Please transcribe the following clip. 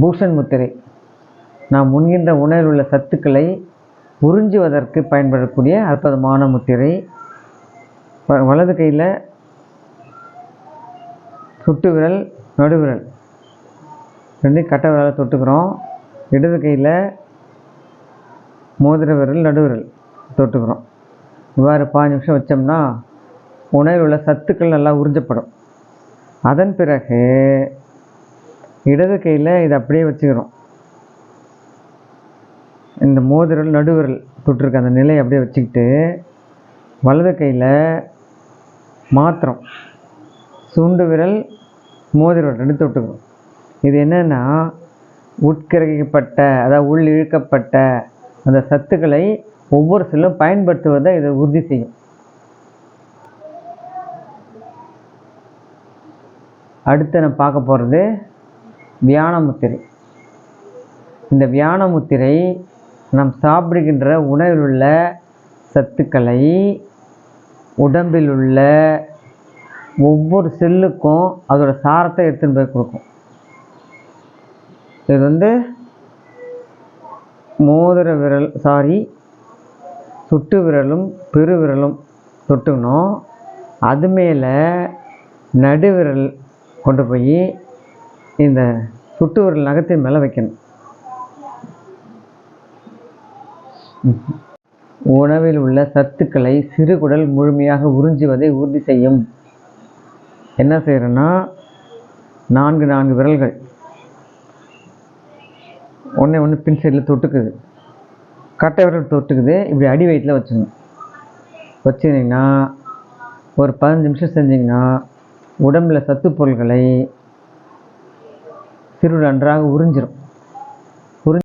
பூஷன் முத்திரை நாம் உண்கின்ற உணவில் உள்ள சத்துக்களை உறிஞ்சுவதற்கு பயன்படக்கூடிய அற்புதமான முத்திரை. வ- வலது கையில் சுட்டு விரல் நடுவிரல் ரெண்டையும் கட்டை விரலை தொட்டுக்கிறோம். இடது கையில் மோதிர விரல் நடுவிரல் தொட்டுக்கிறோம். இவ்வாறு பாஞ்சு நிமிஷம் வச்சோம்னா உணவில் உள்ள சத்துக்கள் நல்லா உறிஞ்சப்படும். அதன் பிறகு இடது கையில் இதை அப்படியே வச்சுக்கிறோம். இந்த மோதிரல் நடுவிரல் தொட்டிருக்க அந்த நிலையை அப்படியே வச்சுக்கிட்டு வலது கையில் மாத்திரம் சுண்டு விரல் மோதிர விரல் ரெண்டு தொட்டுக்கிறோம் இது என்னென்னா உட்கிரகிக்கப்பட்ட அதாவது உள் இழுக்கப்பட்ட அந்த சத்துக்களை ஒவ்வொரு செல்லும் பயன்படுத்துவதை இதை உறுதி செய்யும். அடுத்து நம்ம பார்க்க போகிறது வியான முத்திரை இந்த வியான முத்திரை நாம் சாப்பிடுகின்ற உணவில் உள்ள சத்துக்களை உடம்பில் உள்ள ஒவ்வொரு செல்லுக்கும் அதோட சாரத்தை எடுத்துன்னு போய் கொடுக்கும். இது வந்து மோதிர விரல் சாரி சுட்டு விரலும் பெரு விரலும் தொட்டுக்கணும். அது மேலே நடுவிரல் கொண்டு போய் இந்த சுட்டு ஒரு நகத்தின் மேலே வைக்கணும். உணவில் உள்ள சத்துக்களை சிறுகுடல் முழுமையாக உறிஞ்சுவதை உறுதி செய்யும். என்ன செய்கிறோன்னா நான்கு நான்கு விரல்கள். ஒன்றே ஒன்று பின் சைடில் தொட்டுக்குது. கட்டை விரல் தொட்டுக்குது இப்படி அடி வயிற்றில் வச்சுக்கணும் வச்சுருந்தீங்கன்னா ஒரு பதினஞ்சு நிமிஷம் செஞ்சிங்கன்னா உடம்புல சத்து பொருள்களை சிறு நன்றாக உறிஞ்சிரும்.